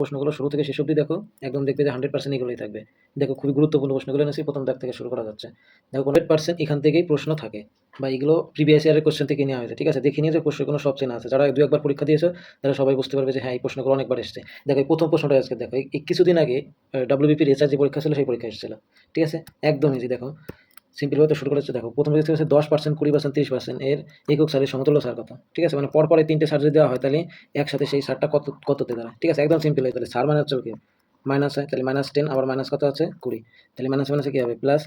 প্রশ্নগুলো শুরু থেকে শেষ অবধি দেখো। একদম দেখবে যে হান্ড্রেড পার্সেন্ট এগুলোই থাকবে। দেখো, খুবই গুরুত্বপূর্ণ প্রশ্নগুলো এনেছি, প্রথম দাগ থেকে শুরু করা যাচ্ছে। দেখো হান্ড্রেড পার্সেন্ট এখান থেকেই প্রশ্ন থাকে বা এগুলো প্রিভিয়াস ইয়ারের কোশ্চেন থেকে নেওয়া হয়েছে, ঠিক আছে? দেখে নিয়ে যে প্রশ্নগুলো সব চেনা আছে। যারা দু একবার পরীক্ষা দিয়েছ, তারা সবাই বুঝতে পারবে যে হ্যাঁ এই প্রশ্নগুলো অনেকবার এসেছে। দেখো প্রথম প্রশ্নটা আজকে দেখো, এই কিছুদিন আগে ডাব্লিউবিপির রিসার্চ যে পরীক্ষা ছিল, সেই পরীক্ষা এসেছিল, ঠিক আছে? একদম ইজি দেখো। সিম্পলভাবে শুরু করেছে, দেখো। প্রথম দিকে হচ্ছে দশ পার্সেন্ট কুড়ি পার্সেন্ট তিরিশ পার্সেন্ট এর একক সারের সমতুল্য সার কত? ঠিক আছে? মানে পর পরে তিনটে সার যদি দেওয়া হয়, তাহলে একসাথে সেই সারটা কত, কততে দাঁড়ায়? ঠিক আছে? একদম সিম্পল হয়ে তাহলে সার মানে হচ্ছে কি? মাইনাস হয় তাহলে মাইনাস টেন আবার মাইনাস কত আছে? কুড়ি। তাহলে মাইনাস মাইনাসে কী হবে? প্লাস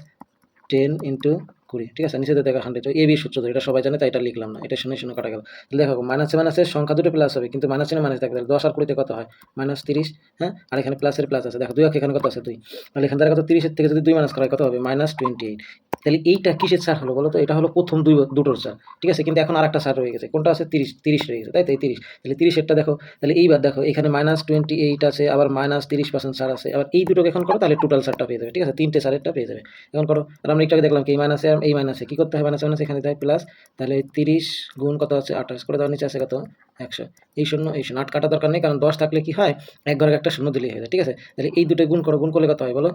টেন ইন্টু কুড়ি। ঠিক আছে? নিচে দেখা হান্ড্রেড এ বি সূত্র এটা সবাই জানে, তাই এটা লিখলাম না। এটা শুনে শুনে কাটা গেল। তাহলে দেখো মাইনাসে মাইনাসের সংখ্যা দুটো প্লাস হবে, কিন্তু মাইনাস মাইনাস থাকবে দশ আর কুড়িতে কত হয়? মাইনাস তিরিশ হ্যাঁ? আর এখানে প্লাসের প্লাস আছে। দেখো, দুই এখানে কত আছে? দুই। তাহলে এখান থেকে কত? তিরিশের থেকে যদি দুই মাইনাস করা হয়, কত হবে? মাইনাস টোয়েন্টি এইট তাহলে এইটা কিসের সার হলো বলো তো এটা হলো প্রথম দুই দুটোর সার ঠিক আছে? কিন্তু এখন আর একটা সার রয়ে গেছে। কোনটা আছে? তিরিশ তিরিশ রয়ে গেছে। তাই তাই তিরিশ। তাহলে তিরিশেরটা দেখো। তাহলে এইবার দেখো, এখানে মাইনাস টোয়েন্টি এইট আছে, আবার মাইনাস তিরিশ পার্সেন্ট সার আছে। আবার এই দুটোকে এখন করো, তাহলে টোটাল সারটা পেয়ে যাবে। ঠিক আছে? তিনটে সারেরটা পেয়ে যাবে। এখন করো, আর আমরা একটু আগে দেখলাম কি, এই মাইনাসে এই মাইনাসে কী করতে হয়? মাইনাস মাইনাস এখানে দেয় প্লাস তাহলে তিরিশ গুণ কত আছে? আঠাশ। করে দেওয়ার নিচে আছে কত? একশো। এই শূন্য এই শূন্য। আট কাটা দরকার নেই, কারণ দশ থাকলে কি হয়? এক ঘরে একটা শূন্য দিলেই হয়ে যায়, ঠিক আছে? তাহলে এই দুটো গুণ করো, গুণ করলে কত হয় বলো?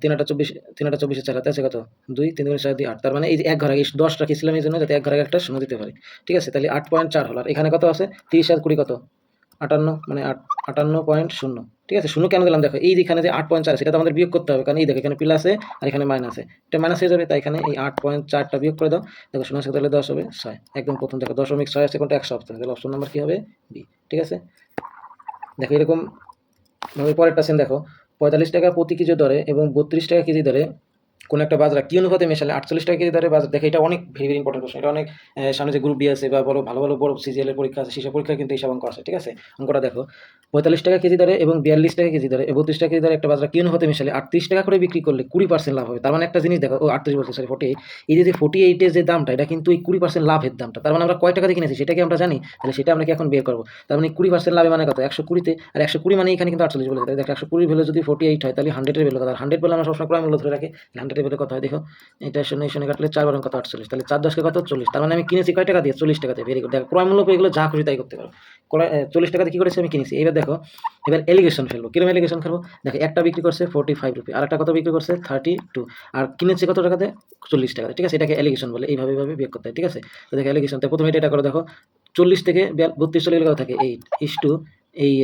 তিনটা চব্বিশ তিন আটা চব্বিশে চার হাতে আছে কত? দুই, তিন দুই চার, দুই, আট। তার মানে এই যে এক ঘরে, এই দশ রাখিছিলাম এই জন্য যাতে এক ঘরে একটা শূন্য দিতে পারি, ঠিক আছে? তাহলে আট পয়েন্ট চার হলো। আর এখানে কত আছে? তিরিশ আর কুড়ি কত? আটান্ন মানে আট, আটান্ন পয়েন্ট শূন্য। ঠিক আছে? শূন্য কেন দিলাম? দেখো, এই যেখানে যে আট পয়েন্ট চার সেটা তো আমাদের বিয়োগ করতে হবে। কারণ এই দেখো, এখানে প্লাসে আর এখানে মাইনাসে এটা মাইনাস হয়ে যাবে, তাই এখানে এই আট পয়েন্ট চারটা বিয়োগ করে দাও। দেখো, শূন্য সাথে তাহলে দশ হবে ছয়। একদম প্রথম, দেখো, দশমিক ছয় আছে, কোনটা? একশো অপশন তাহলে অপশন নাম্বার কী হবে? বি ঠিক আছে? দেখো, এরকম ভাবে পরেরটা সেন দেখো। পঁয়তাল্লিশ টাকা প্রতি কেজি দরে এবং বত্রিশ টাকা কেজি দরে কোনো একটা বাজার কি অনুপাতে মেশালে? আটচল্লিশ টাকা কেজি দরে বাজার। দেখে, এটা অনেক ভেরি ভেরি ইম্পর্টেন্ট কোশ্চেন এটা অনেক সামনে যে গ্রুপ ডি আছে বা বড়, ভালো ভালো, বড় সিজিএলের পরীক্ষা আছে, সেসব পরীক্ষা কিন্তু এইসব অঙ্ক আছে, ঠিক আছে? অঙ্কটা দেখো। পঁয়তাল্লিশ টাকা কেজি দরে এবং বিয়াল্লিশ টাকা কেজি দরে বত্রিশ টাকা কেজি দরে একটা বাজার কি অনুপাতে মেশালে? আটত্রিশ টাকা করে বিক্রি করলে কুড়ি পার্সেন্ট লাভ হবে। তার মানে একটা জিনিস দেখো, ও আটত্রিশ বলছে সরি ফোর্টি এই যে ফোর্টি এইটের যে দামটা, এটা কিন্তু এই কুড়ি পার্সেন্ট লাভের দামটা। তার মানে আমরা কয় টাকা দিয়ে কিনেছি, সেটাকে আমরা জানি? তাহলে সেটা আমরা কি এখন বের করব? তার মানে কুড়ি পার্সেন্ট লাভে মানে কত? একশো কুড়িতে। আর একশো কুড়ি মানে এখানে কিন্তু আটচল্লিশ বলে দেখো, একশো কুড়ি ভ্যালু যদি ফোর্টি এইট হয়, তাহলে হান্ড্রেডের ভ্যালু আর হান্ড্রেড বলে আমরা সবসময় ক্রয় মূল্য ধরে রাখি। হান্ড্রেডের ভ্যালু কত হয়। দেখো, এটা শূন্য এই শূন্য কাটলে চার বারং কত আটচল্লিশ। তাহলে চার দশকে কত? চল্লিশ। তার মানে আমি কিনেছি কয় টাকা দিয়ে? চল্লিশ টাকা দিয়ে। ভেরি গুড দেখো, ক্রয় মূল্য এগুলো যা খুশি তাই করতে পারো। চল্লিশ টাকা দিয়ে কী করেছি আমি কিনেছি? এবার দেখো, এবার এলিগেশন ফেলব। কিরম এলিগেশন ফেলব? দেখো, একটা বিক্রি করছে ফোর্টি ফাইভ রুপি আর একটা কত বিক্রি করছে? থার্টি টু আর কিনেছে কত টাকাতে চল্লিশ টাকাতে ঠিক আছে, এটাকে এলিগেশন বলে। এইভাবে এইভাবে বিয়োগ করতে হয়। ঠিক আছে? তো দেখো এলিগেশন প্রথমে এটা করে, দেখো, চল্লিশ থেকে বত্রিশ চল্লিশ কত থাকে? এইট ইস টু এই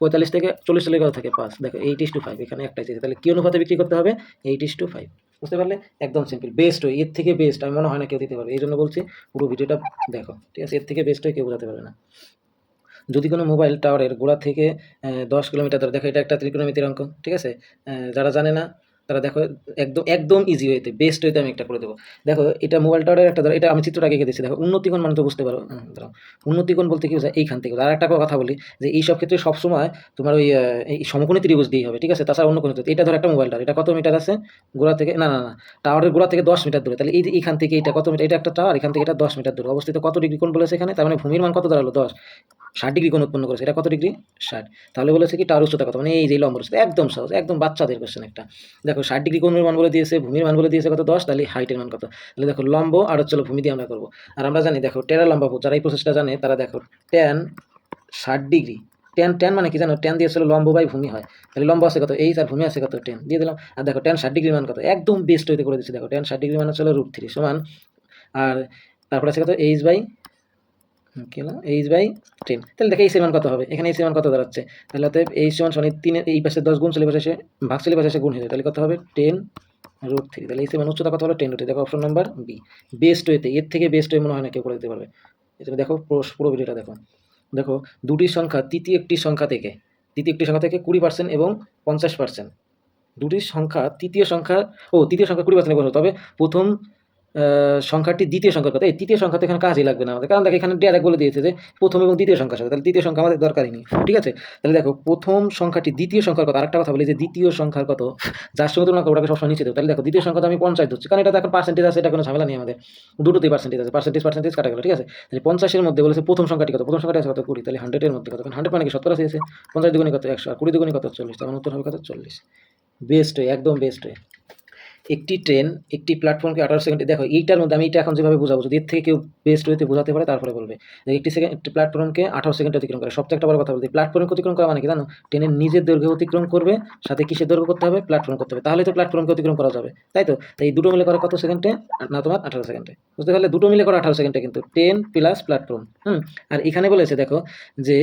পঁয়তাল্লিশ থেকে চল্লিশ চল্লিশ থাকে পাঁচ। দেখো এইট ইস টু ফাইভ, এখানে একটাই চেয়েছে তাহলে কী অনুপাতে বিক্রি করতে হবে? Eight is to five. বুঝতে পারলে? একদম সিম্পল। বেস্ট হয় এর থেকে বেস্ট। আমি মনে হয় না কেউ দিতে পারবে। এই জন্য বলছি, পুরো ভিডিওটা দেখো, ঠিক আছে? এর থেকে বেস্ট হয় কেউ বোঝাতে পারবে না। যদি কোনো মোবাইল টাওয়ারের গোড়া থেকে দশ কিলোমিটার ধরে, দেখো, এটা একটা ত্রিকোণমিতির অঙ্ক, ঠিক আছে? যারা জানে না তারা দেখো একদম একদম ইজি হইতে বেস্ট হইতে আমি একটা করে দেবো। দেখো এটা মোবাইল টাওয়ারের একটা ধরো এটা আমি চিত্রটা আগে দিচ্ছি দেখো উন্নতিকোণ মানে তো বুঝতে পারো হুম, দাঁড়াও উন্নতিকোণ বলতে কি বোঝায়? এইখান থেকে আর একটা কথা বলি যে এই সব ক্ষেত্রে সবসময় তোমার ওই এই সমকোণী ত্রিভুজ দিয়েই হবে ঠিক আছে? তাছাড়া অন্য কোনো। এটা ধরো একটা মোবাইল টাওয়ার এটা কত মিটার আছে? গোড়া থেকে না না না টাওয়ারের গোড়া থেকে দশ মিটার দূরে তাহলে এই যে এখান থেকে এটা কত মিটার এটা একটা টাওয়ার এখান থেকে এটা দশ মিটার দূরে। অবস্থিত কত ডিগ্রি কোণ বলেছে এখানে? তার মানে ভূমির মান কত দাঁড়াল? দশ। ষাট ডিগ্রি কোণ উৎপন্ন করেছে এটা কত ডিগ্রি ষাট। তাহলে বলেছে কি টাওয়ার উচ্চতা কত? মানে এই যে লম্ব উচ্চতা একদম সহজ একদম বাচ্চাদের কোশ্চেন একটা। দেখো ষাট ডিগ্রি কোণের মান বলে দিয়েছে, ভূমির মান বলে দিয়েছে কত? দশ, তাহলে হাইটের মান কত? তাহলে দেখো, লম্ব আর হচ্ছে ভূমি দিয়ে আমরা করব। আর আমরা জানি, দেখো, টেরা লম্বা যারা এই প্রসেসটা জানে, তারা দেখো টেন ষাট ডিগ্রি। টেন টেন মানে কি জানো? টেন দিয়ে ছিল লম্ব বাই ভূমি হয়। তাহলে লম্ব আছে কত? এই আর ভূমি আছে কত? টেন দিয়ে দিলাম। আর দেখো টেন ষাট ডিগ্রি মান কত? একদম বেস্ট হইতে করে দিচ্ছি। দেখো টেন ষাট ডিগ্রি মানে হচ্ছে রুট থ্রি সমান, আর তারপরে আছে কত? এইচ বাই কি এইচ বাই টেন তাহলে দেখো এই মান কত হবে? এখানে এই মান কত দাঁড়াচ্ছে? তাহলে অতএব এই সমান সমান তিনে এই পাশে দশ গুণ পাশে এসে ভাগ পাশে এসে গুণ হয়ে তাহলে কত হবে? টেন রুট থ্রি তাহলে এই মান উচ্চতা কত হলো টেন রুট দেখো অপশন নাম্বার বি বেস্ট হইতে এর থেকে বেস্ট হয়ে মনে হয় না কেউ করে দিতে পারবে। এটা দেখো পুরো- ভিডিওটা দেখো। দেখো দুটি সংখ্যা তৃতীয় একটি সংখ্যা থেকে, তৃতীয় একটি সংখ্যা থেকে কুড়ি পার্সেন্ট এবং পঞ্চাশ পার্সেন্ট দুটি সংখ্যা তৃতীয় সংখ্যা, ও তৃতীয় সংখ্যা কুড়ি পার্সেন্ট তবে প্রথম সংখ্যাটি দ্বিতীয় সংখ্যার কথা। এই তৃতীয় সংখ্যা তো এখানে কাজই লাগবে না আমাদের। কারণ দেখো, এখানে ডাইরেক্ট বলে দিয়েছে যে প্রথম এবং দ্বিতীয় সংখ্যার সাথে। তাহলে তৃতীয় সংখ্যা আমাদের দরকারই নেই। ঠিক আছে? তাহলে দেখো, প্রথম সংখ্যাটি দ্বিতীয় সংখ্যার কথা। আরেকটা কথা বলি যে দ্বিতীয় সংখ্যার কত যার সঙ্গে তুলনা ওটাকে সবসময় নিচে দেবো। তাহলে দেখো, দ্বিতীয় সংখ্যা তো আমি পঞ্চাশ ধরছি। কারণ এটা এখন পার্সেন্টেজ আছে, এটা কোনো ঝামেলা নেই আমাদের। দুটোতেই পার্সেন্টেজ আছে। পার্সেন্টেজ পার্সেন্টেজ কাটা গেল ঠিক আছে? তাহলে পঞ্চাশের মধ্যে বলেছে প্রথম সংখ্যাটি কত? প্রথম সংখ্যাটি আছে কত? কুড়ি। তাহলে হান্ড্রেডের মধ্যে কত? হান্ড্রেড মানে কি? শতকরা আছে। পঞ্চাশ দুগুণে কত? একশো। আর কুড়ি দুগুণে কত? চল্লিশ। তখন উত্তর হবে কত? চল্লিশ। বেস্ট একদম বেস্ট একটি ট্রেন একটি প্ল্যাটফর্মকে আঠারো সেকেন্ডে দেখো, এইটার মধ্যে আমি এটা এখন যেভাবে বোঝাবো, যদি এর থেকে কেউ বেস্ট ওয়েতে বোঝাতে পারে, তারপরে বলবে। যে একটি সেকেন্ড প্ল্যাটফর্মকে আঠারো সেকেন্ড অতিক্রম করে। সবচেয়ে একটা বড় কথা বলতে প্ল্যাটফর্ম অতিক্রম করা মানে কি জানো? ট্রেনের নিজের দৈর্ঘ্য অতিক্রম করবে, সাথে কিসের দৈর্ঘ্য করতে হবে? প্ল্যাটফর্ম করতে হবে। তাহলে তো প্ল্যাটফর্মকে অতিক্রম করা যাবে। তাই তো? তাই দুটো মিলে করা কত সেকেন্ডে না, তোমার আঠারো সেকেন্ডে বুঝতে পারলে? দুটো মিলে করা আঠারো সেকেন্ডে কিন্তু। ট্রেন প্লাস প্ল্যাটফর্ম হুম? আর এখানে বলেছে, দেখো, যে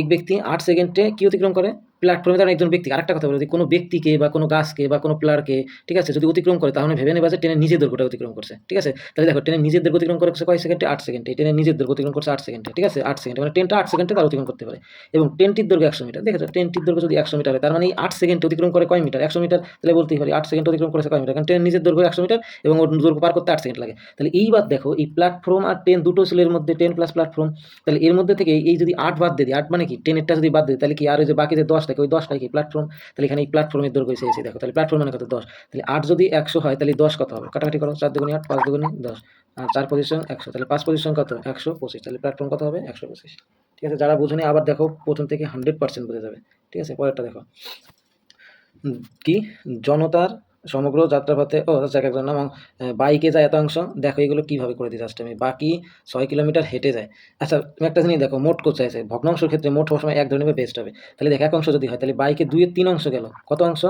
এক ব্যক্তি আট সেকেন্ডে কি অতিক্রম করে? প্ল্যাটফর্মে তার একজন ব্যক্তি। আরেকটা কথা বলে, যদি কোনো ব্যক্তিকে বা কোনো গাছকে বা কোনো প্লারকে ঠিক আছে, যদি অতিক্রম করে, তাহলে ভেবে নেবা যে ট্রেনের নিজের দৈর্ঘ্যটা অতিক্রম করছে, ঠিক আছে? তাহলে দেখো, ট্রেনের নিজের দৈর্ঘ্য অতিক্রম করছে কয় সেকেন্ডে? আট সেকেন্ডে। ট্রেনের নিজের দৈর্ঘ্য অতিক্রম করছে আট সেকেন্ডে, ঠিক আছে? আট সেকেন্ডে মানে ট্রেনটা আট সেকেন্ডে তার অতিক্রম করতে পারে। এবং ট্রেনটির দৈর্ঘ্য একশো মিটার, দেখেছ? ট্রেনটির দৈর্ঘ্য যদি একশো মিটার হয়, তার মানে এই আট সেকেন্ড অতিক্রম করে কয় মিটার? একশো মিটার তাহলে বলতেই পারি, আট সেকেন্ড অতিক্রম করেছে কয় মিটার? কারণ ট্রেনের নিজের দৈর্ঘ্য একশো মিটার এবং ওর পার করতে আট সেকেন্ড লাগে। তাহলে এইবার দেখো, এই প্ল্যাটফর্ম আর ট্রেন দুটো ছিল এর মধ্যে ট্রেন প্লাস প্ল্যাটফর্ম তাহলে এর মধ্যে থেকে এই যদি আট বাদ দিয়ে দিই, আট মানে কি? ট্রেনেরটা যদি বাদ দিই, তাহলে কি আর ওই যে বাকি যে দশ থাকে ওই দশটাই কি প্ল্যাটফর্ম তাহলে এখানে এই প্ল্যাটফর্মের দৈর্ঘ্য এসে দেখো। তাহলে প্ল্যাটফর্ম মানে কত? দশ। তাহলে আট যদি একশো হয়, তাহলে দশ কত হবে? কাটাকাটি করো, চার দুগুণি আট, পাঁচ দুগুণি দশ। আর চার পজিশন একশো। তাহলে পাঁচ পজিশন কত? একশো পঁচিশ। তাহলে প্ল্যাটফর্ম কত হবে? একশো পঁচিশ। ঠিক আছে? যারা বুঝুনি, আবার দেখো, প্রথম থেকে হান্ড্রেড পার্সেন্ট বুঝে যাবে। ঠিক আছে? পরেরটা দেখো। কি? জনতার সমগ্র যাত্রাপথে, ও আচ্ছা একজন এবং বাইকে যায় এত অংশ, দেখো এগুলো কীভাবে করে দিই জাস্ট আমি। বাকি ছয় কিলোমিটার হেঁটে যায়। আচ্ছা তুমি একটা জিনিস দেখো, মোট কোচ আছে ভগ্নাংশের ক্ষেত্রে মোট সবসময় এক ধরনের বেস্ট হবে। তাহলে দেখো, এক অংশ যদি হয়, তাহলে বাইকে দুই তিন অংশ গেল। কত অংশ?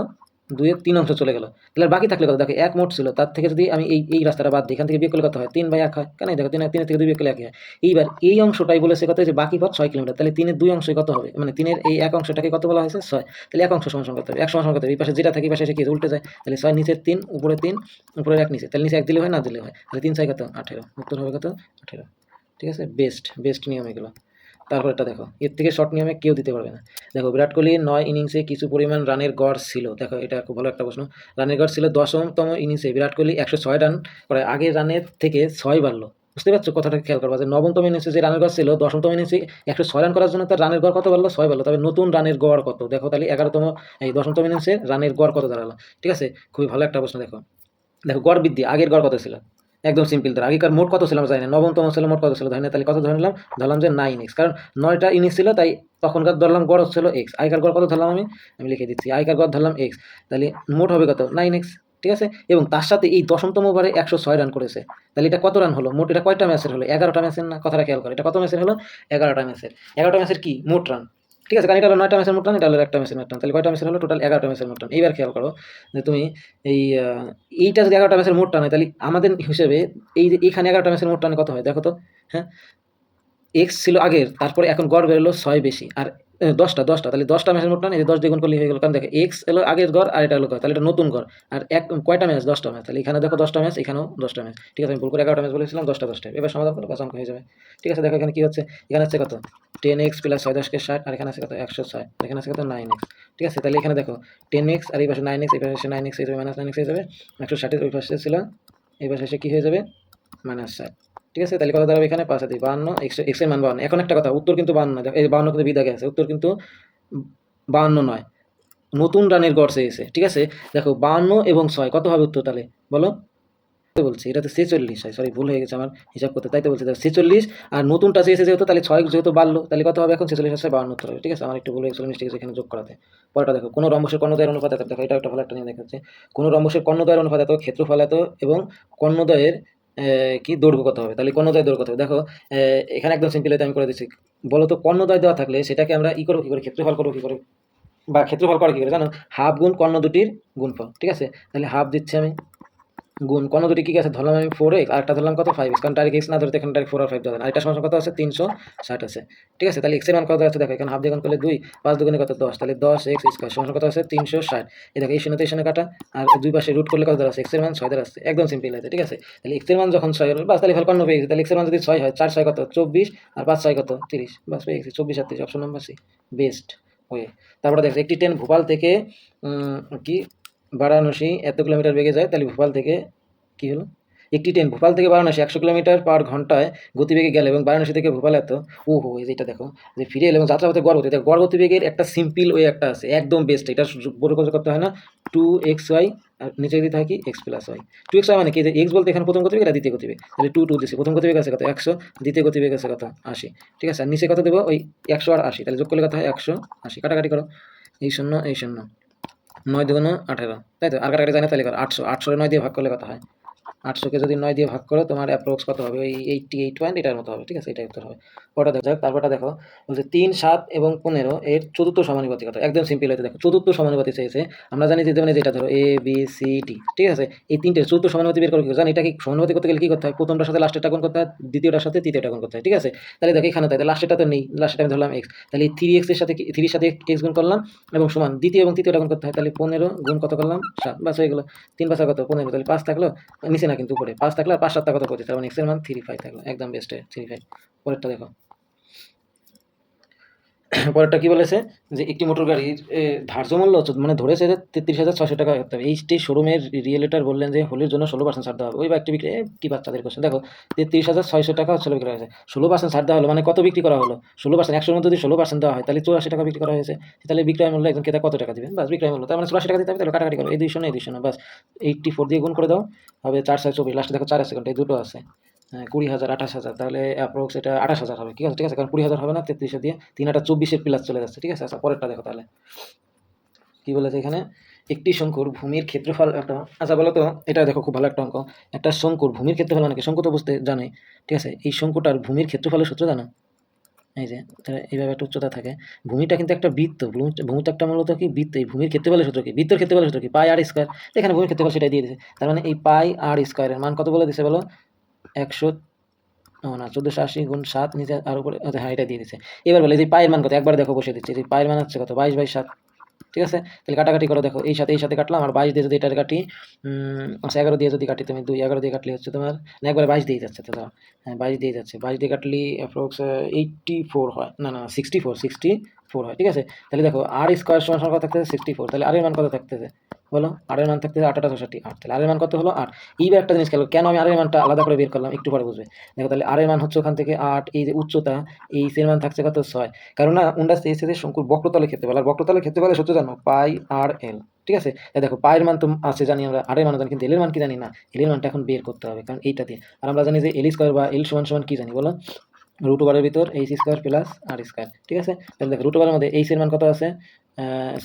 দুইয়ের তিন অংশ চলে গেল। তাহলে বাকি থাকলে কত? দেখো, এক মোট ছিল। তার থেকে যদি আমি এই এই রাস্তাটা বাদ দিই, এখান থেকে বিয়োগ করলে কত হয়? তিন বাই এক হয়। কেন? দেখো তিন তিনের থেকে দুই বিয়োগ করলে এক হয়। এইবার এই অংশটাই বলেছে কত? যে বাকি পথ ছয় কিলোমিটার। তাহলে তিনের দুই অংশই কত হবে? মানে তিনের এই এক অংশটাকে কত বলা হয়েছে? ছয়। তাহলে এক অংশ সমান করতে হবে। এক সমান করতে হবে। এই পাশে যেটা থাকে পাশে এসে উল্টে যায়। তাহলে ছয় নিচের তিন, উপরে তিন, উপরে এক নিচে। তাহলে নিচে এক দিলে হয়, না দিলে হয়? তাহলে তিন ছয় কত? আঠেরো। উত্তর হবে কত? আঠেরো। ঠিক আছে? বেস্ট বেস্ট নিয়ম এগুলো। তারপর এটা দেখো, এর থেকে শর্ট নিয়মে কেউ দিতে পারবে না। দেখো, বিরাট কোহলির নয় ইনিংসে কিছু পরিমাণ রানের গড় ছিল। দেখো, এটা খুব ভালো একটা প্রশ্ন। রানের গড় ছিল দশমতম ইনিংসে বিরাট কোহলি একশো ছয় রান করে আগের রানের থেকে ছয় বাড়লো। বুঝতে পারছ কথাটা খেয়াল করবা যে নবমতম ইনিংসে যে রানের গড় ছিল, দশমতম ইনিংসে একশো ছয় রান করার জন্য তার রানের গড় কত বাড়লো? ছয় বাড়লো। তবে নতুন রানের গড় কত? দেখো তাহলে এগারোতম, এই দশমতম ইনিংসে রানের গড় কত দাঁড়াল? ঠিক আছে? খুবই ভালো একটা প্রশ্ন, দেখো। দেখো, গড় বৃদ্ধি, আগের গড় কত ছিল? একদম সিম্পল ধর। আগেকার মোট কত ছিল জানি না, নবমতম ছিল মোট কত ছিল? ধরি না, তাহলে কত ধরে নিলাম? ধরলাম যে নাইন এক্স কারণ নয়টা ইনিংস ছিল, তাই তখনকার ধরলাম গড় ছিল এক্স আগেকার গড় কত ধরলাম আমি? আমি লিখে দিচ্ছি, আগেকার গড় ধরলাম এক্স তাহলে মোট হবে কত? নাইন এক্স ঠিক আছে? এবং তার সাথে এই দশমতম ওভারে একশো ছয় রান করেছে। তাহলে এটা কত রান হলো? মোট এটা কয়টা ম্যাচের হলো? এগারোটা ম্যাচের না? কথাটা খেয়াল করে, এটা কত ম্যাচের হলো? এগারোটা ম্যাচের এগারোটা ম্যাচের কি? মোট রান ঠিক আছে কারণ এটা হলো নয়টা ম্যাচের মোট এটা হলো একটা ম্যাচের মোট তাহলে কয়টা ম্যাচের হলো? টোটাল এগারোটা ম্যাচের মোট এইবার খেয়াল করো যে তুমি এই এইটা যদি এগারোটা ম্যাচের মোট রান হয় তাহলে আমাদের হিসেবে এই যে এইখানে এগারোটা ম্যাচের মোট রান কত হয়? দেখো তো হ্যাঁ? এক্স ছিল আগের, তারপরে এখন গড় বেরোলো ছয় বেশি। আর দশটা দশটা। তাহলে দশটা ম্যাচের মোট রান এই দশ দ্বিগুণ করলে হয়ে গেল। কারণ দেখো এক্স এলো আগের গড়, আর এটা হলো গড়। তাহলে এটা নতুন গড়। আর এক, কয়টা ম্যাচ দশটা ম্যাচ তাহলে এখানে দেখো দশটা ম্যাচ এখানেও দশটা ম্যাচ ঠিক আছে, আমি ভুল করে এগারোটা ম্যাচ বলেছিলাম, দশটা দশটা। এবার সমাধান করলে পাঁচ অঙ্ক হয়ে যাবে। ঠিক আছে, দেখো এখানে কি হচ্ছে? এখানে হচ্ছে কত? টেন এক্স প্লাস ছয়, দশকে ষাট, আর এখানে আছে কত? একশো ছয়। এখানে আছে কত? নাইন এক্স ঠিক আছে, তাহলে এখানে দেখো টেন এক্স আর এই পাশে নাইন এক্স এই পাশে নাইন এক্স এই মাইনাস নাইন এক্স হয়ে যাবে। একশো ষাটের ওই পাশে ছিল, এই পাশে এসে কী হয়ে যাবে? মাইনাস ষাট। ঠিক আছে? তাহলে কত দাঁড়াবে এখানে পাঁচ দিই বান্ন এক্সের মান বান্ন এখন একটা কথা, উত্তর কিন্তু বান্ন এই বান্ন কিন্তু বিদাগে আছে উত্তর কিন্তু বান্ন নয়। নতুন রানের গড় চেয়েছে ঠিক আছে? দেখো বান্ন এবং ছয়, কত হবে উত্তর তাহলে? বলো? বলছি, এটা তো ছেচল্লিশ হয় সরি ভুল হয়ে গেছে আমার হিসাব করতে। তাই তো বলছি ছেচল্লিশ আর নতুনটা চেয়েছে যেহেতু, তাহলে ছয় যেহেতু বাড়লো, তাহলে কত হবে এখন? ছেচল্লিশ আছে বাউন্ন উত্তর হবে, ঠিক আছে? আমার একটু ভুল হয়ে গেছিল মিস্টেক এখানে যোগ করাতে। পরেরটা দেখো, কোনো রম্বসের কর্ণদয়ের অনুপাত দেখো, এটা একটা ভালো একটা নিয়ে দেখাচ্ছে। কোনো রম্বসের কর্ণদয়ের অনুপাত এত, ক্ষেত্রফল এত এবং কর্ণদয়ের কি দৈর্ঘ্য কত হবে? তাহলে কর্ণদয় দৈর্ঘ্য কত হবে? দেখো এখানে একদম সিম্পল আমি করে দিচ্ছি। বলো তো কর্ণদয় দেওয়া থাকলে সেটাকে আমরা ই করব, কী করে? ক্ষেত্রফল করব, কী করে? বা ক্ষেত্রফল করে কী করে? জানো? হাফ গুণ কর্ণ দুটির গুণফল, ঠিক আছে? তাহলে হাফ দিচ্ছি আমি। গুণ। কর্ণ দুটি কী আছে, ধরলাম আমি ফোর এক্স আর একটা ধরলাম কত ফাইভ কারণ ডাইরেক্ট এক্স না ধরতে এখানে ডাইরেক্ট ফোর আর ফাইভ ধরেন আর এটা সমান কত আছে? তিনশো ষাট আছে। ঠিক আছে? তাহলে এক্সের মান কত আছে? দেখো, এখানে হাফ দিয়ে করলে দুই, পাঁচ দুগুণে কত? দশ। তাহলে দশ এক্স স্কোয়ার সমান কত আছে? তিনশো ষাট। এই দেখো, এই শূন্যতে শূন্য কাটা। আর দুই পাশে রুট করলে কত আছে? এক্সের মান ছয় আছে। একদম সিম্পল আছে ঠিক আছে? তাহলে এক্সের মান যখন ছয় হলো, বাস তাহলে ফল কর্ণ পেয়ে তাহলে এক্সের মান যদি ছয় হয়, চার ছয় কত? চব্বিশ। আর পাঁচ ছয় কত? তিরিশ। বাস পেয়ে গেছি। চব্বিশ আর তিরিশ option number C best way তারপরে দেখো, একটি ট্রেন ভোপাল থেকে কি? বারাণসী, এত কিলোমিটার বেগে যায়, তাহলে ভোপাল থেকে কি হলো? একটি ট্রেন, ভোপাল থেকে বারাণসী, একশো কিলোমিটার পার ঘন্টায় গতিবেগে গেল এবং বারাণসী থেকে ভোপাল এত। ও হো এই যে এটা দেখো, যে ফিরে এলো এবং যাত্রাপথে গড় গতি দেখো গড় একটা সিম্পল ওয়ে একটা আছে, একদম বেস্ট এটা বড় কথা করতে হয় না। টু এক্স ওয়াই আর নিচে দিতে হয় কি? X plus Y two X Y মানে কি? যে এক্স বলতে এখানে প্রথম গতিবেগ আর দ্বিতীয় গতিবেগ। তাহলে টু টু দিচ্ছি প্রথম গতিবেগ আছে কত? একশো। দ্বিতীয় গতিবেগ আছে কত? আশি। ঠিক আছে? আর নিচে কত দেবো? ওই একশো আর আশি। তাহলে যোগ করলে কথা হয়? একশো আশি। কাটাকাটি করো। এই শূন্য এই শূন্য। নয় দুগুণ আঠেরো। তাই তো? আর কাটাকাটি জানে তাহলে করো আটশো আটশো নয় দিয়ে ভাগ করলে কথা হয়? আটশোকে যদি নয় দিয়ে ভাগ করো তোমার অ্যাপ্রক্স কত হবে? ওই এইটটি এইট পয়েন্ট এটার মতো হবে ঠিক আছে? এটাই উত্তর হবে। ওটা দেখো যাক, তারপরটা দেখো বলছে তিন সাত এবং পনেরো এর চতুর্থ সমানুপাতিক কত? একদম সিম্পল হয়তো দেখো চতুর্থ সমানুপাতি চেয়েছে আমরা জানি যে যেমন যেটা ধরো এ বি সি ডি ঠিক আছে? এই তিনটে চতুর্থ সমানুপাতি বের করে কি জানি এটা কি সমানুপাতি করতে গেলে কি করতে হয়? প্রথমটার সাথে লাস্টেরটা গুণ করতে হয় দ্বিতীয়টার সাথে তৃতীয়টা গুণ করতে হয় ঠিক আছে? তাহলে দেখো এখানে তাই লাস্টেরটা তো নেই লাস্টেরটা আমি ধরলাম এক্স তাহলে এই থ্রি এক্সের সাথে থ্রির সাথে এক্স গুণ করলাম এবং সমান দ্বিতীয় এবং তৃতীয়টা গুণ করতে হয় তাহলে পনেরো গুণ কত করলাম? সাত বাস হয়ে গেলো। তিন পাঁচা কত? পনেরো তাহলে পাঁচ থাকল নিচে না কিন্তু উপরে। পাঁচ থাকলে আর পাঁচ সাতটা কত পঁচিশ। তার মানে এক্সের মান থ্রি ফাইভ থাকল। একদম বেস্টে থ্রি ফাইভ পরেরটা দেখো। পরেরটা কি বলেছে? যে একটি মোটর গাড়ির ধার্য মূল্য মানে ধরেছে তেত্রিশ হাজার ছশো টাকা করতে হবে। এইচটি শোরুমের রিয়েলেটার বললেন যে, হোলির জন্য ষোলো পার্সেন্ট ছাড় দেওয়া হবে। ওই বা একটি বিক্রি কি বাচ্চাদের কোশ্চেন দেখো, তেত্রিশ হাজার ছয়শো টাকা হচ্ছে বিক্রি হয়েছে। ষোলো পার্সেন্ট ছাড় দেওয়া হলো মানে কত বিক্রি করা হলো? ষোলো পার্সেন্ট একশোর মধ্যে যদি ষোলো পার্সেন্ট দেওয়া হয়, তাহলে চুরাশি টাকা বিক্রি করা হয়েছে। তাহলে বিক্রয় মূল্য একজন ক্রেতা কত টাকা দিবেন বাস, বিক্রয় মূল্য। তার মানে চুরাশি টাকা দিতে হবে, তাহলে কাটাকাটি করো। এই দুইশো না এই দুইশো না, বাস। এইটটি ফোর দিয়ে গুণ করে দাও, হবে চার ছয় চব্বিশ। লাস্টে দেখো, চার সেকেন্ড, এই দুটো আছে। কুড়ি হাজার, আঠাশ হাজার, তাহলে অ্যাপ্রক্স এটা আঠাশ হাজার হবে, ঠিক আছে ঠিক আছে, কারণ কুড়ি হাজার হবে না, তেত্রিশে দিয়ে তিন আটা চব্বিশের প্লাস চলে যাচ্ছে, ঠিক আছে আচ্ছা পরেরটা দেখো তাহলে। কি বলেছে এখানে? একটি শঙ্কুর ভূমির ক্ষেত্রফল একটা আচ্ছা বলো তো, এটা দেখো খুব ভালো একটা অঙ্ক। একটা শঙ্কুর ভূমির ক্ষেত্রফল অনেকে শঙ্কু তো বুঝতে জানে, ঠিক আছে? এই শঙ্কুটার ভূমির ক্ষেত্রফলের সূত্র জানো? এই যে এইভাবে একটা উচ্চতা থাকে। ভূমিটা কিন্তু একটা বৃত্ত, ভূমি- ভূমিটা একটা মূলত কি? বৃত্ত। এই ভূমির ক্ষেত্রফলের সূত্র কি? বৃত্তর ক্ষেত্রফলের সূত্র কি? Pi R square. এখানে ভূমির ক্ষেত্রফল সেটাই দিয়ে দিয়েছে তার মানে এই পাই আর স্কোয়ারের মান কত বলে দিছে বলো? একশো না, চোদ্দোশো আশি গুণ সাত নিচে আর উপরে হ্যাঁ এটা দিয়ে দিচ্ছে এবার বলে যে পায়ের মান কত? একবার দেখো বসে দিচ্ছে। যে পায়ের মান হচ্ছে কত? বাইশ বাইশ সাত, ঠিক আছে? তাহলে কাটাকাটি করো, দেখো, এই সাথে এই সাথে কাটলাম, আর বাইশ দিয়ে যদি এটার কাটি আচ্ছা এগারো দিয়ে যদি কাটি, তুমি দুই, এগারো দিয়ে কাটলে হচ্ছে তোমার একবারে বাইশ দিয়ে যাচ্ছে, তো হ্যাঁ বাইশ দিয়ে যাচ্ছে। বাইশ দিয়ে কাটলি অ্যাপ্রক্স এইটটি ফোর হয়, না না সিক্সটি ফোর সিক্সটি ফোর হয়, ঠিক আছে? তাহলে দেখো আর স্কোয়ার সমান সমান কত থাকতেছে? সিক্সটি ফোর তাহলে আর এর মান কত থাকতেছে? বলো আর এর মান থাকতেছে আট আটা ছষট্টি আট তাহলে আর এর মান কত হলো? আট এইবার একটা জিনিস খেলো, কেন আমি আর এর মানটা আলাদা করে বের করলাম? একটু পরে বুঝবে। দেখো, তাহলে আর এর মান হচ্ছে ওখান থেকে আট, এই যে উচ্চতা, এই সের মান থাকছে কত? ছয়। কারণ না, উন্ডা সেই সাথে শঙ্কুর বক্রতলে খেতে পারে আর বক্রতলে খেতে পারে সূত্র জানো, পাই আর এল ঠিক আছে? এই দেখো পায়ের মান তো আছে, জানি আমরা আরের মান জানি, কিন্তু এলের মান কি জানি না? এলের মানটা এখন বের করতে হবে, কারণ এইটা দিয়ে। আর আমরা জানি যে এল স্কোয়ার বা এল সমান সমান কি জানি, বলো? রুট ওভারের ভিতর H square plus R square ঠিক আছে? তাহলে দেখো রুট ওভারের মধ্যে এইচ এর মান কত আছে?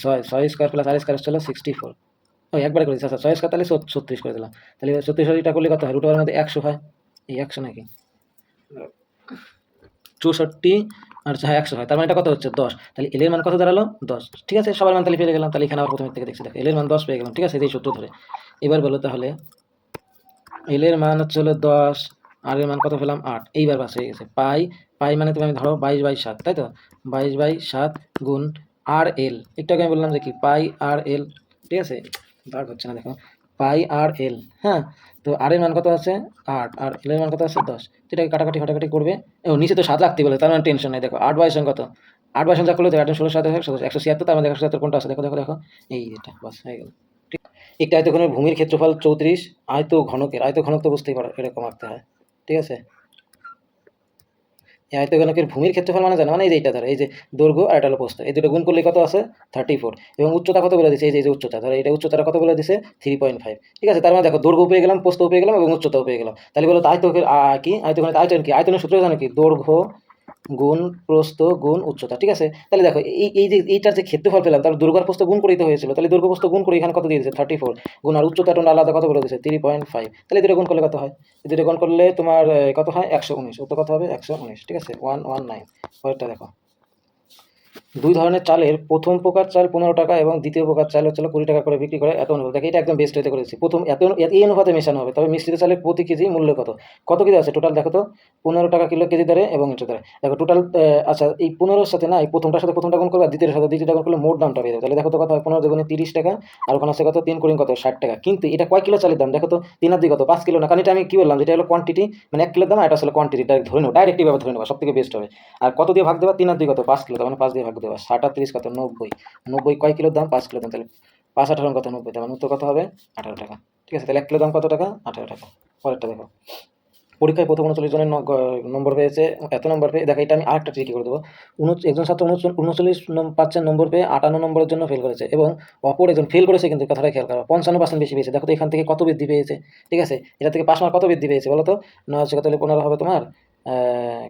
ছয় স্কোয়ার প্লাস আর স্কোয়ার ছিল সিক্সটি ফোর ও একবারে করে দিচ্ছি আচ্ছা ছয় স্কোয়ার তাহলে ছত্রিশ করে দিলাম। তাহলে ছত্রিশ এটা করলে কত হয়? রুট ওভারের মধ্যে একশো হয়। এই একশো নাকি? চৌষট্টি আর হ্যাঁ একশো হয়। তার মানে এটা কত হচ্ছে? দশ। তাহলে এলের মান কত দাঁড়াল? দশ। ঠিক আছে? সবার মান তাহলে পেয়ে গেলাম। তাহলে এখানে আবার প্রথমে থেকে দেখছি। দেখো এলের মান দশ পেয়ে গেলাম। ঠিক আছে? এই সূত্র ধরে। এবার বলো তাহলে এলের মান হচ্ছে হলো দশ আর এর মান কত পেলাম? আট। এইবার বাস হয়ে গেছে। পাই পাই মানে তুমি আমি ধরো বাইশ বাই সাত, তাই তো? বাইশ বাই সাত গুণ আর এল। একটু আগে আমি বললাম যে কি? পাই আর এল। ঠিক আছে? দাগ হচ্ছে না, দেখো। পাই আর এল হ্যাঁ? তো আর এর মান কত আছে? আট। আর এল এর মান কত আছে? দশ। এটাকে কাটাকাটি কাটাকাটি করবে। ও, নিচে তো সাত রাখতে বলে, তার মানে টেনশন নেই। দেখো, আট বাইশ কত? আট বাই যা করলে তো আট ষোলো, সাত একশো একশো ছিয়াত্তর, তার মানে একশো ছিয়াত্তর কোনটা আছে? দেখো দেখো দেখো। এই এটা, বাস, হয়ে গেল। একটা আয়তঘনের ভূমির ক্ষেত্রফল চৌত্রিশ। আয়ত ঘনকের আয়ত ঘনক তো বুঝতেই পারো, এরকম আঁকতে হয়। ঠিক আছে? এই আয়তঘনকের ভূমির ক্ষেত্রফল মানে জানো? মানে এই যে এইটা, ধরো, এই যে দৈর্ঘ্য আর এটা হলো প্রস্থ। এই দুটো গুণ করলে কত আছে? থার্টি ফোর এবং উচ্চতা কত বলে দিচ্ছে এই যে উচ্চতা, ধরো এটা উচ্চতাটা কত বলে দিচ্ছে থ্রি পয়েন্ট ফাইভ ঠিক আছে? তার মানে দেখো, দৈর্ঘ্য পেয়ে গেলাম পোস্ত পেয়ে গেলাম এবং উচ্চতাও পেয়ে গেলাম। তাহলে বলো আয়তকের কি? আয়তঘনের আয়তন কি? আয়তনের সূত্র জানো কি? দৈর্ঘ্য গুণ প্রস্থ, গুণ উচ্চতা, ঠিক আছে? তাহলে দেখো, এই এই যে, এইটার যে ক্ষেত্রফল পেলাম তার দুর্গার প্রস্ত গুণ করে দিতে হয়েছিল, তাহলে দুর্গা প্রস্থ গুণ করে এখানে কত দিয়ে দিয়েছে? থার্টি ফোর গুণ আর উচ্চতা টোন আলাদা কত বলে দিয়েছে? থ্রি পয়েন্ট ফাইভ তাহলে দুটো গুণ করলে কত হয়? দুটো গুণ করলে তোমার কত হয়? একশো উনিশ। উত্তর কত হবে? একশো উনিশ, ঠিক আছে? ওয়ান ওয়ান নাইন পরেরটা দেখো। দুই ধরনের চালের প্রথম প্রকার চাল পনেরো টাকা এবং দ্বিতীয় প্রকার চাল হচ্ছে কুড়ি টাকা করে বিক্রি করে এত অনুপাত। দেখো, এটা একদম বেস্ট হতে করেছি। প্রথম এত এই অনুপাতে মেশানো হবে। তবে মিশ্রিত চালের প্রতি কেজি মূল্য কত? কত কেজি আছে? টোটাল দেখো তো। পনেরো টাকা কিলো কেজি দরে এবং এটা দরে। দেখো টোটাল আচ্ছা এই পনেরোর সাথে না, এই প্রথমটার সাথে প্রথমটা গুণ করবে আর দ্বিতীয়টার সাথে দ্বিতীয়টা গুণ করলে মোট দামটা পেয়ে যাবে। তাহলে দেখো তো কত পনেরো দুগুণে তিরিশ টাকা আর ওখানে আছে কত? তিন কুড়ি কত? ষাট টাকা। কিন্তু এটা কয় কিলো চালের দাম? দেখো তো, তিন আর দুই কত? পাঁচ কিলো না। কারণ এটা আমি কি বললাম? যেটা হলো কোয়ান্টিটি মানে এক কিলোর দাম এটা আসলে কোয়ান্টিটি ডাইরেক্ট ধরে নেব ডাইরেক্ট এভাবে ধরে নেব, সব থেকে বেস্ট হবে। আর কত দিয়ে ভাগ দেবা? তিন আর দুই কত? পাঁচ কিলো। তার মানে পাঁচ দিয়ে ভাগ দেবা ষাট আর কত? নব্বই। নব্বই কয় কিলোর দাম? পাঁচ কিলো দাম। তাহলে পাঁচ আঠারো কত? নব্বই। মানে উত্তর কত হবে? আঠারো টাকা। ঠিক আছে? তাহলে এক কিলো দাম কত টাকা? আঠারো টাকা। পরেরটা দেখো। পরীক্ষায় প্রথম উনচল্লিশ জনের নম্বর পেয়েছে। এত নম্বর পেয়ে দেখো, এটা আমি আরেকটা ট্রিকি করে দেবো। একজন ছাত্র উনচ- উনচল্লিশ পাচ্ছে নম্বর পেয়ে আটান্ন নম্বরের জন্য ফেল করেছে এবং অপর একজন ফেল করেছে কিন্তু কথাটা খেয়াল করা। পঞ্চান্ন পার্সেন্ট বেশি পেয়েছে। দেখো তো এখান থেকে কত বৃদ্ধি পেয়েছে। ঠিক আছে? এটা থেকে পাঁচ মার্ক কত বৃদ্ধি পেয়েছে বলো তো? নয় হচ্ছে কত পনেরো হবে তোমার?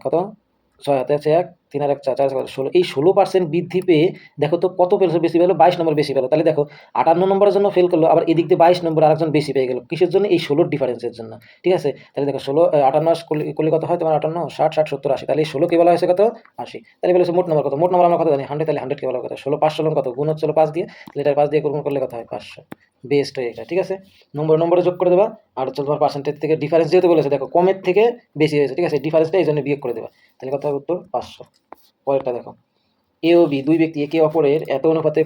কত? ছয় হাতে আছে এক। তিন আর এক চার চার ষোলো। এই ষোলো পার্সেন্ট বৃদ্ধি পেয়ে দেখো তো কত পেল বেশি পেল? বাইশ নম্বর বেশি পেল। তাহলে দেখো, আটান্ন নম্বরের জন্য ফেল করল, আবার এদিক দিয়ে বাইশ নম্বর আরেকজন বেশি পেয়ে গেলো। কিসের জন্য? এই ষোলোর ডিফারেন্সের জন্য। ঠিক আছে? তাহলে দেখো, ষোলো আটান্ন করলে কত হয়? তোমার আটান্ন, ষাট ষাট, সত্তর, আশি। তাহলে এই ষোলোকে বলা হয়েছে কত? আশি। তাহলে বলেছে মোট নম্বর কত? মোট নম্বর আমরা কত জানি? হান্ড্রেড তাহলে হান্ড্রেডকে বলা কত? ষোলো পাঁচশো কত? গুণ হচ্ছিল পাঁচ দিয়ে। এটা পাঁচ দিয়ে করলে কত হয়? পাঁচশো। বেস্ট হয়ে এটা। ঠিক আছে? নম্বর নম্বরে যোগ করে দেবা। আর হচ্ছে তোমার পার্সেন্টেজ থেকে ডিফারেন্স যেহেতু বলেছে, দেখো, কমের থেকে বেশি হয়েছে। ঠিক আছে? ডিফারেন্সটা এই জন্য বিয়োগ করে দেবা। তাহলে কত হবে উত্তর? পাঁচশো। পরেরটা দেখো। এ ও বি দুই ব্যক্তি একে অপরের এত অনুপাতে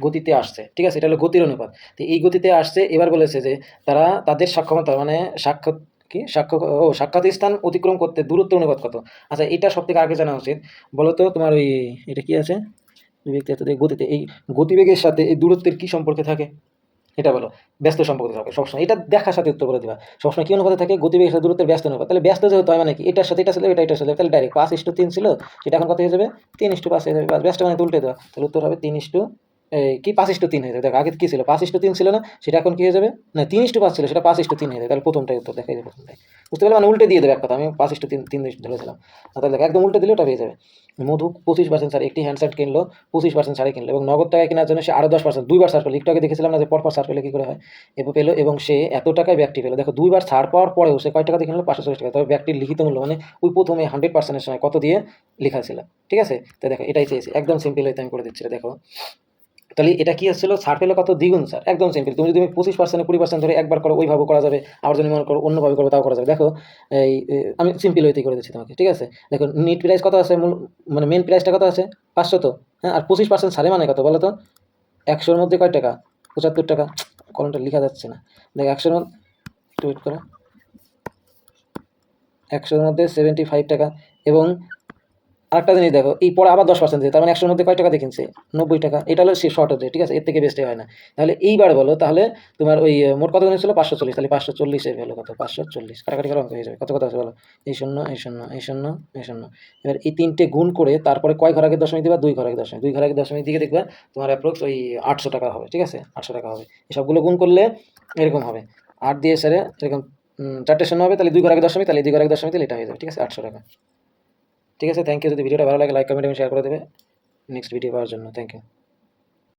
গতিতে আসছে। ঠিক আছে, এটা হলো গতির অনুপাত। তো এই গতিতে আসছে, এবার বলেছে যে তারা তাদের সক্ষমতা মানে সাক্ষাৎ, কি? সাক্ষ্য, ও সাক্ষাৎ স্থান অতিক্রম করতে দূরত্ব অনুপাত কত? আচ্ছা এটা সব থেকে আগে জানা উচিত। বলো তো তোমার ওই, এটা কি আছে? দুই ব্যক্তি এত গতিতে, এই গতিবেগের সাথে এই দূরত্বের কি সম্পর্কে থাকে? এটা বলো, ব্যস্ত সম্পর্কে থাকে সবসময়। এটা দেখার সাথে উত্তর করে দিবা। সবসময় কি অনুপাতে থাকে? গতিবেগের সাথে দূরত্বের ব্যস্ত অনুপাত। তাহলে ব্যস্ত যেহেতু হয় মানে কি? এটার সাথে এটা ছিল, এটা এটা ছিল। তাহলে ডাইরেক্ট পাঁচ ইস্টু তিন ছিল। সেটা এখন কত হয়ে যাবে? তিন ইস্টু পাঁচ হয়ে যাবে। ব্যস্ত মানে তুলতে দেওয়া। তাহলে উত্তর হবে তিন ইস্টু কি পাঁচ ইস্টু তিন হয়ে যাবে? দেখো, আগে কি ছিল? পাঁচ ইস্টু তিন ছিল না, সেটা এখন কি হয়ে যাবে? না, তিন ইস্টু পাঁচ ছিল, সেটা পাঁচ ইস্টু তিন হয়ে যাবে। তাহলে প্রথমটাই উত্তর দেখাই যাবে প্রথমটাই। বুঝতে পারলে? মানে উল্টে দিয়ে দেবে এক কথা, আমি পাঁচ ইস্টু তিন তিন ধরেছিলাম। তাহলে দেখো, একদম উল্টে দিলে ওটা পেয়ে যাবে। মধু পঁচিশ পার্সেন্ট ছাড়ে, একটি হ্যান্ডসেট কিনলো, পঁচিশ পার্সেন্ট ছাড়ে কিনলো, এবং নগদ টাকা কেনার জন্য সে আরও দশ পার্সেন্ট দুইবার সার্চ করল। একটু আগে দেখেছিলাম না যে পরপর সার্চ করলে কী করে হয়? এবার পেল, এবং সে এত টাকায় ব্যাগটি পেল। দেখো, দুইবার ছাড় পাওয়ার পরেও সে কয় টাকা কিনলো? পাঁচশো চল্লিশ টাকা। তবে ব্যাগটির লিখিত মূল্য মানে ওই প্রথমে হান্ড্রেড পার্সেন্টের সময় কত দিয়ে লেখা ছিল? ঠিক আছে? তো দেখো, এটাই চেয়েছি। একদম সিম্পল হইতে আমি করে দিচ্ছি। দেখো। তাহলে এটা কি আসছিল? ছাড় পেলে কত দ্বিগুণ স্যার একদম সিম্পল তুমি যদি তুমি পঁচিশ পার্সেন্ট কুড়ি পার্সেন্ট ধরে একবার করো ওইভাবে করা যাবে, আবার যদি মনে করো অন্যভাবে করো তাও করা যাবে। দেখো, এই আমি সিম্পল হইতেই করে দিচ্ছি তোমাকে, ঠিক আছে? দেখো নিট প্রাইস কত আছে? মূল মানে মেন প্রাইসটা কত আছে? পাঁচশো তো? হ্যাঁ আর পঁচিশ পার্সেন্ট ছাড়ে মানে কত বলো তো? একশোর মধ্যে কয় টাকা? পঁচাত্তর টাকা? কলমটা লেখা যাচ্ছে না। দেখো, একশোর মধ্যে wait করো। একশোর মধ্যে সেভেন্টি ফাইভ টাকা। এবং আরেকটা জিনিস দেখো, এই পরে আবার দশ পার্সেন্ট তার মানে একশোর মধ্যে কয় টাকা দেখিনছে নব্বই টাকা। এটা হলো সে শর্ট হচ্ছে ঠিক আছে? এর থেকে বেস্টে হয় না। তাহলে এইবার বলো, তাহলে তোমার ওই মোট কত ছিল পাঁচশো চল্লিশ। তাহলে পাঁচশো চল্লিশের ভ্যালু কত? পাঁচশো চল্লিশ। কাটাকাটি করে অঙ্ক হয়ে যাবে। কত কত আছে বলো? এই শূন্য এই শূন্য এই শূন্য এই শূন্য। এবার এই তিনটে গুণ করে তারপরে কয় ঘর আগে দশমিক দিবা? দুই ঘর আগে দশমিক। দুই ঘর আগে দশমিক দিকে দেখবা, তোমার অ্যাপ্রক্স ওই আটশো টাকা হবে, ঠিক আছে? আটশো টাকা হবে। এই সবগুলো গুণ করলে এরকম হবে। আট দিয়ে সারে এরকম চারটে শূন্য হবে, তাহলে দুই ঘর আগে দশমিক, তাহলে দুই ঘর আগে দশমিক, তাহলে এটা হয়ে যাবে, ঠিক আছে? আটশো টাকা। ঠিক আছে থ্যাংক ইউ যদি ভিডিওটা ভালো লাগে লাইক কমেন্ট এবং শেয়ার করে দেবে। নেক্সট ভিডিও পাওয়ার জন্য থ্যাংক ইউ